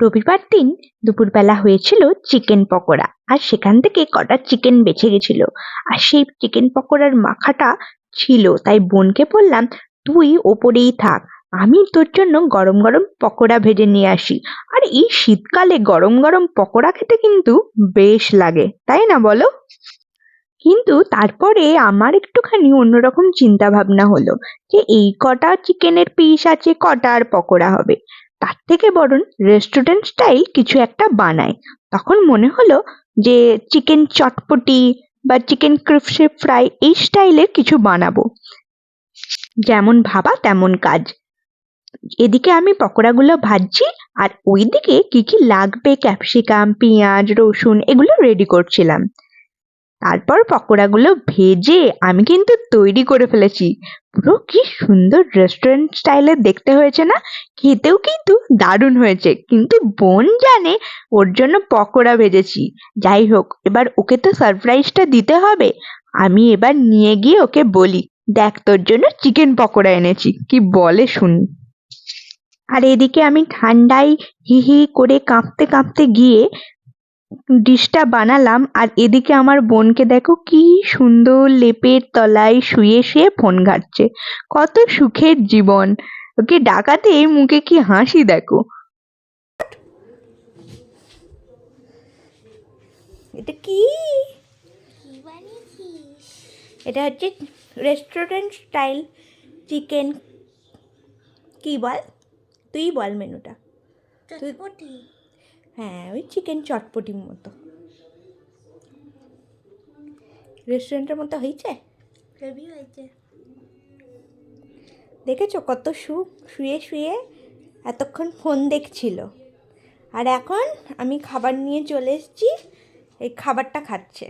রবিবার দিন দুপুরবেলা হয়েছিল চিকেন পকোড়া। আর সেখান থেকে কটা চিকেন বেছে গেছিল। আর সেই চিকেন পকোড়ার মাখাটা ছিল। তাই বোনকে বললাম, তুই ওপরেই থাক। আমি তোর জন্য গরম গরম পকোড়া ভেজে নিয়ে আসি। আর এই শীতকালে গরম গরম পকোড়া খেতে কিন্তু বেশ লাগে। তাই না বলো? কিন্তু তারপরে আমার একটুখানি অন্যরকম চিন্তা ভাবনা হলো যে এই কটা চিকেনের পিস আছে, কটা আর পকোড়া হবে। তার থেকে বরং রেস্টুরেন্ট স্টাইল কিছু একটা বানাই তখন মনে হলো যে চিকেন চটপটি বা চিকেন ক্রিপসি ফ্রাই এই স্টাইলের কিছু বানাবো। যেমন ভাবা তেমন কাজ। এদিকে আমি পকোড়াগুলো ভাজছি আর ওইদিকে কি কি লাগবে, ক্যাপসিকাম, পেঁয়াজ, রসুন এগুলো রেডি করছিলাম। তারপর পকোড়াগুলো ভেজে আমি কিন্তু তৈরি করে ফেলেছি। পুরো কি সুন্দর রেস্টুরেন্ট স্টাইলের দেখতে হয়েছে না? খেতেও কিন্তু দারুণ হয়েছে। কিন্তু বোন জানে ওর জন্য পকোড়া ভেজেছি। যাই হোক, এবার ওকে তো সারপ্রাইজটা দিতে হবে। আমি এবার নিয়ে গিয়ে ওকে বলি, দেখ, তোর জন্য চিকেন পকোড়া এনেছি। কি বলে শুনি। আর এদিকে আমি ঠান্ডায় হি হি করে কাঁপতে কাঁপতে গিয়ে ডিশটা বানালাম আর এদিকে আমার বোনকে দেখো কি সুন্দর লেপের তলায় শুয়ে শুয়ে ফোন ঘাটছে। কত সুখের জীবন। ওকে ডাকাতে মুখে কি হাসি দেখো। এটা কি? এটা হচ্ছে রেস্টুরেন্ট স্টাইল চিকেন কি বল? তুই বল মেনুটা। চটপটি। হ্যাঁ ওই চিকেন চটপটির মতো। রেস্টুরেন্টের মতো হয়েছে? হেভি হয়েছে। দেখেছ কত শু শুয়ে শুয়ে এতক্ষণ ফোন দেখছিল। আর এখন আমি খাবার নিয়ে চলে এসেছি এই খাবারটা খাচ্ছে।